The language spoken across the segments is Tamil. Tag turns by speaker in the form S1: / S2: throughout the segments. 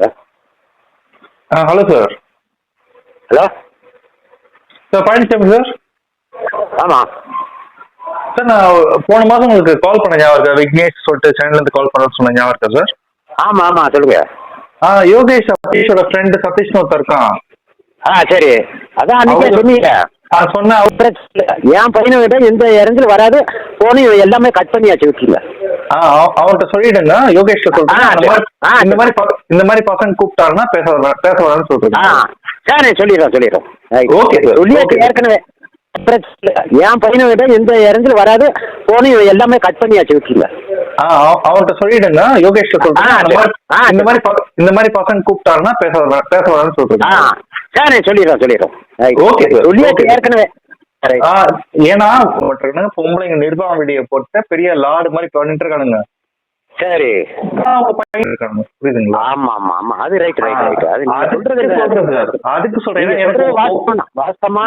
S1: ஆ? Hello sir.
S2: Hello?
S1: Sir Palanisamy sir?
S2: ஆமாம்
S1: சார் நான் போன மாதம் உங்களுக்கு கால் பண்ண ஞாபகம் இருக்கா? விக்னேஷ் சொல்லிட்டு சேனல்லேருந்து கால் பண்ண சொன்ன ஞாபகம் இருக்கா சார்?
S2: ஆமாம் ஆமாம் சொல்லுங்க.
S1: ஆ யோகேஷ் சதீஷோட ஃப்ரெண்டு சதீஷ்னு ஒருத்தர் இருக்கான்.
S2: ஆ சரி. அதான் அன்றைக்கே
S1: அவரு-
S2: சொன்னீங்க.
S1: ஆ சொன்ன.
S2: என் பையனை விட எந்த இறங்கல் வராது. போனையும் எல்லாமே கட் பண்ணியாச்சு
S1: அவ- அவர்கிட்ட சொல்லிடுங்க. யோகேஷ் இந்த மாதிரி இந்த மாதிரி பசங்க கூப்பிட்டாருன்னா பேச வர- பேச
S2: ஆ
S1: சொல்றேன்
S2: சரி சொல்லிடுறோம் சொல்லிடுறோம். சொல்லியாச்சு
S1: Okay.
S2: ஏற்கனவே. என் பையனை விட எந்த இறங்கல் வராது. போனையும் எல்லாமே கட் பண்ணியாச்சு விட்டுருங்க
S1: ஆ அவ- அவர்கிட்ட சொல்லிடுங்க. யோகேஷ் இந்த மாதிரி இந்த மாதிரி பசங்க கூப்பிட்டாருன்னா பேச வர- பேச வரேன்னு சொல்றேன்
S2: சரி சொல்லிடுறோம் சொல்லிடுறோம். சொல்லியாச்சு
S1: Okay.
S2: ஏற்கனவே.
S1: ஏன்னா பொம்பளைங்க நிர்வாக வீடியோ போட்டு பெரிய லாடு மாதிரி பண்ணிட்டு இருக்கானுங்க.
S2: சரி. ஆமா ஆமா ஆமா. அது ரைட் ரைட் ரைட் அது
S1: அதுக்கு
S2: சொல்றது
S1: சொல்றேன்.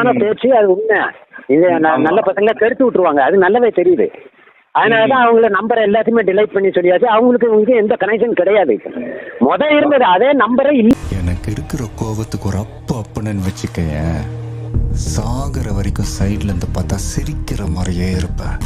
S1: ம்.
S2: பேச்சு அது உண்மை. இது. நல்ல பசங்களை கெடுத்து விட்டுருவாங்க. அது நல்லாவே தெரியுது. அதனால தான் அவங்கள நம்பரை எல்லாத்தையுமே டிலைட் பண்ணி சொல்லியாச்சு. அவங்களுக்கு உங்களுக்கு எந்த கனெக்ஷன் கிடையாது. முத இருந்தது அதே நம்பரே இல்ல.
S3: எனக்கு இருக்கிற கோபத்துக்கு ஒரு அப்ப அப்பனன்னு வச்சுக்கயேன். சாகிற வரைக்கும் சைட்ல இருந்து பார்த்தா சிரிக்கிற மாதிரியே இருப்பேன்.